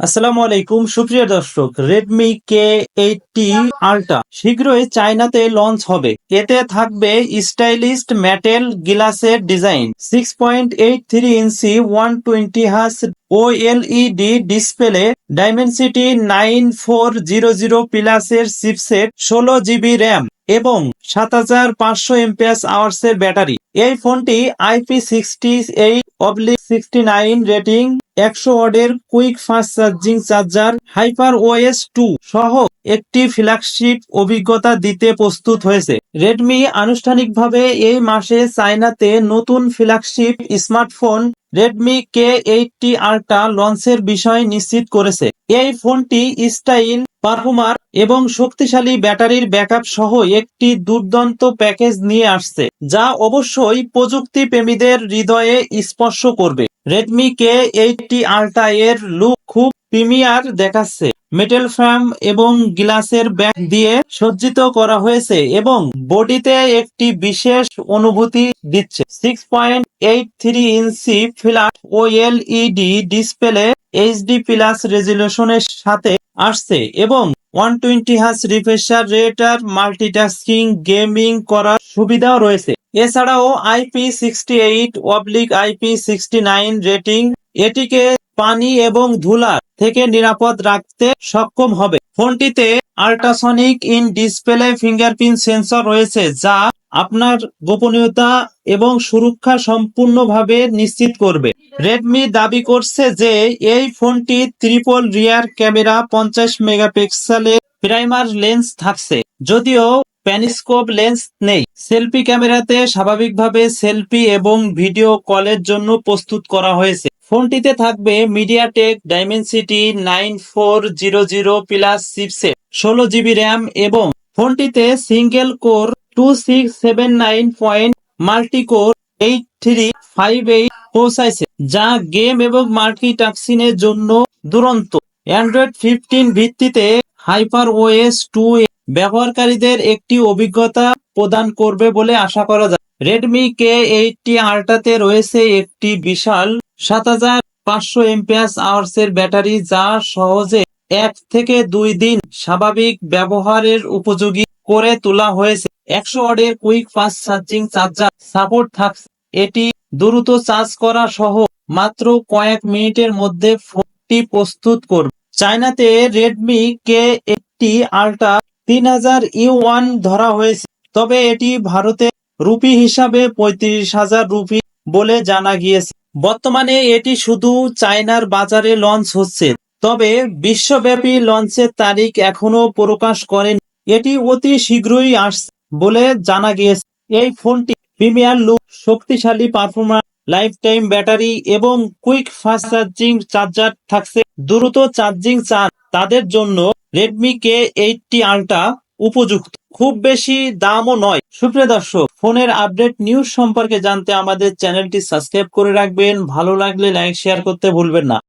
আসসালামু আলাইকুম, সুপ্রিয় দর্শক রেডমি কে এইটটি আলট্রা শীঘ্রই চায়নাতে লঞ্চ হবে। এতে থাকবে স্টাইলিস্ট মেটেল গ্লাসের design six point eight three inch one twenty হাস OLED display Dimensity nine four zero zero প্লাসের চিপসেট ষোলো জিবি র্যাম এবং সাত হাজার পাঁচশো এমপিএস আওয়ার্স এর ব্যাটারি এই ফোনটি IP sixty eight oblique sixty nine rating একশো ওয়ার্ডের quick fast charging charger hyper OS two সহ একটি ফ্ল্যাগশিপ অভিজ্ঞতা দিতে প্রস্তুত হয়েছে। রেডমি আনুষ্ঠানিকভাবে এই মাসে চায়নাতে নতুন flagship smartphone Redmi K eighty ultra লঞ্চের বিষয় নিশ্চিত করেছে। এই ফোনটি স্টাইল পারফর্মার এবং শক্তিশালী ব্যাটারির ব্যাকআপ সহ একটি দুর্দান্ত প্যাকেজ নিয়ে আসছে, যা অবশ্যই প্রযুক্তি প্রেমীদের হৃদয়ে স্পর্শ করবে। রেডমি কে এইটটি আল্ট্রা এর লুক খুব প্রিমিয়ার দেখাচ্ছে। মেটেল ফ্রেম এবং গ্লাসের ব্যাগ দিয়ে সজ্জিত করা হয়েছে এবং বডিতে একটি বিশেষ অনুভূতি দিচ্ছে। Six point eight three inch flat ও এলইডি ডিসপ্লে এইচডি প্লাস রেজলিউশনের সাথে আসছে এবং ওয়ান টোয়েন্টি হাস রিফ্রেশার রেটার মাল্টিটাস্কিং, গেমিং করার সুবিধাও রয়েছে। এছাড়াও IP sixty eight, oblique IP sixty nine rating, এটিকে পানি এবং ধুলা থেকে নিরাপদ রাখতে সক্ষম হবে। ফোনটিতে ultrasonic in display fingerprint sensor রয়েছে যা আপনার গোপনীয়তা এবং সুরক্ষা সম্পূর্ণভাবে নিশ্চিত করবে। রেডমি দাবি করছে যে এই ফোনটি ত্রিপল রিয়ার ক্যামেরা পঞ্চাশ মেগাপিক্সেলের প্রাইমার লেন্স থাকছে। যদিও প্যানিস্কোপ লেন্স নেই। সেলফি ক্যামেরাতে স্বাভাবিকভাবে সেলফি এবং ভিডিও কলের জন্য প্রস্তুত করা হয়েছে। ফোনটিতে থাকবে MediaTek Dimensity nine four zero zero plus chipset ষোলো জিবি র্যাম এবং ফোনটিতে single core two six seven nine point multi core eight three five eight পৌঁছাইছে যা গেম এবং মাল্টিটাস্কিংয়ের জন্য দুরন্ত। অ্যান্ড্রয়েড ফিফটিন ভিত্তিতে হাইপার ওএস টু ব্যবহারকারীদের একটি অভিজ্ঞতা প্রদান করবে বলে আশা করা যায়। রেডমি কে এইটটি আল্ট্রাতে রয়েছে একটি বিশাল সাত হাজার পাঁচশো এমপিএস আওয়ার্স এর ব্যাটারি যা সহজে এক থেকে দুই দিন স্বাভাবিক ব্যবহারের উপযোগী করে তোলা হয়েছে। একশো ওয়ার্ডের quick fast charging charger support থাকছে। এটি দ্রুত চার্জ করা সহ মাত্র কয়েক মিনিটের মধ্যে ফোনটি প্রস্তুত করবে। চায়নাতে রেডমি কে এইটটি আল্ট্রা তিন হাজার ইউ ওয়ান ধরা হয়েছে। তবে এটি ভারতে রুপি হিসাবে পঁয়ত্রিশ হাজার রুপি বলে জানা গিয়েছে। বর্তমানে এটি শুধু চায়নার বাজারে লঞ্চ হচ্ছে, তবে বিশ্বব্যাপী লঞ্চের তারিখ এখনও প্রকাশ করেন, এটি অতি শীঘ্রই আসছে বলে জানা গিয়েছে। এই ফোনটি প্রিমিয়ার লুক, শক্তিশালী পারফরম্যান্স লাইফ টাইম ব্যাটারি এবং কুইক ফাস্ট চার্জিং চার্জার থাকছে। দ্রুত চার্জিং চান তাদের জন্য রেডমি কে এইটটি আল্ট্রা উপযুক্ত। খুব বেশি দামও নয়। সুপ্রিয় দর্শক, ফোনের আপডেট নিউজ সম্পর্কে জানতে আমাদের চ্যানেলটি সাবস্ক্রাইব করে রাখবেন। ভালো লাগলে লাইক, শেয়ার করতে ভুলবেন না।